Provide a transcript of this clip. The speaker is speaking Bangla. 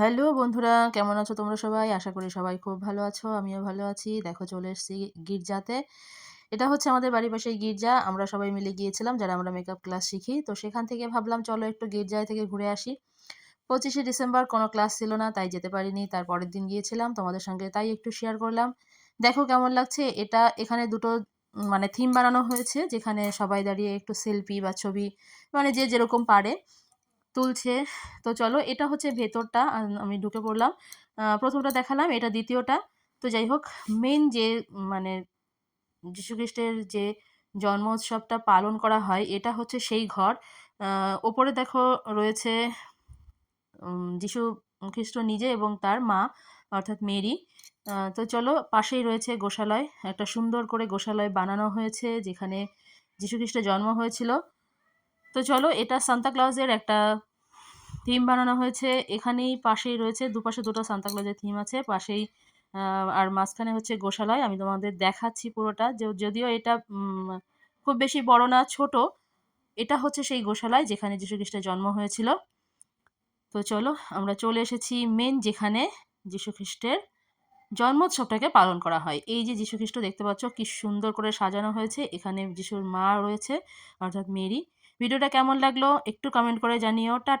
হ্যালো বন্ধুরা, কেমন আছো তোমরা সবাই? আশা করি সবাই খুব ভালো আছো, আমিও ভালো আছি। দেখো চলে এসেছি গির্জাতে। এটা হচ্ছে আমাদের বাড়ির পাশেই গির্জা, আমরা সবাই মিলে গিয়েছিলাম, যারা আমরা মেকআপ ক্লাস শিখি। তো সেখান থেকে ভাবলাম, চলো একটু গির্জায় থেকে ঘুরে আসি। পঁচিশে ডিসেম্বর, কোনো ক্লাস ছিল না, তাই যেতে পারিনি। তার পরের দিন গিয়েছিলাম, তোমাদের সঙ্গে তাই একটু শেয়ার করলাম। দেখো কেমন লাগছে, এটা এখানে দুটো মানে থিম বানানো হয়েছে, যেখানে সবাই দাঁড়িয়ে একটু সেলফি বা ছবি মানে যে যেরকম পারে। তুলছে। তো চলো, এটা হচ্ছে ভেতরটা, আমি ঢুকে পড়লাম। প্রথমটা দেখালাম, এটা দ্বিতীয়টা। তো যাই হোক মেন যে মানে যীশুখ্রিস্টের যে জন্ম উৎসবটা পালন করা হয়, এটা হচ্ছে সেই ঘর। ওপরে দেখো রয়েছে যিশু খ্রিস্ট নিজে এবং তার মা, অর্থাৎ মেরি। তো চলো, পাশেই রয়েছে গোশালয়। একটা সুন্দর করে গোশালয় বানানো হয়েছে, যেখানে যীশুখ্রিস্টের জন্ম হয়েছিল। তো চলো, এটা সান্তাক্লজের একটা থিম বানানো হয়েছে। এখানেই পাশেই রয়েছে, দুপাশে দুটো সান্তা সান্তাক্লজের থিম আছে। পাশেই আর মাঝখানে হচ্ছে গোশালয়। আমি তোমাদের দেখাচ্ছি পুরোটা। যে, যদিও এটা খুব বেশি বড় না, ছোট, এটা হচ্ছে সেই গোশালয় যেখানে যীশুখ্রিস্টের জন্ম হয়েছিল। তো চলো, আমরা চলে এসেছি মেন যেখানে যীশুখ্রিস্টের জন্মোৎসবটাকে পালন করা হয়। এই যে যীশুখ্রিস্ট দেখতে পাচ্ছ, কি সুন্দর করে সাজানো হয়েছে। এখানে যিশুর মা রয়েছে, অর্থাৎ মেরি। ভিডিওটা কেমন লাগল একটু কমেন্ট করে জানিও টা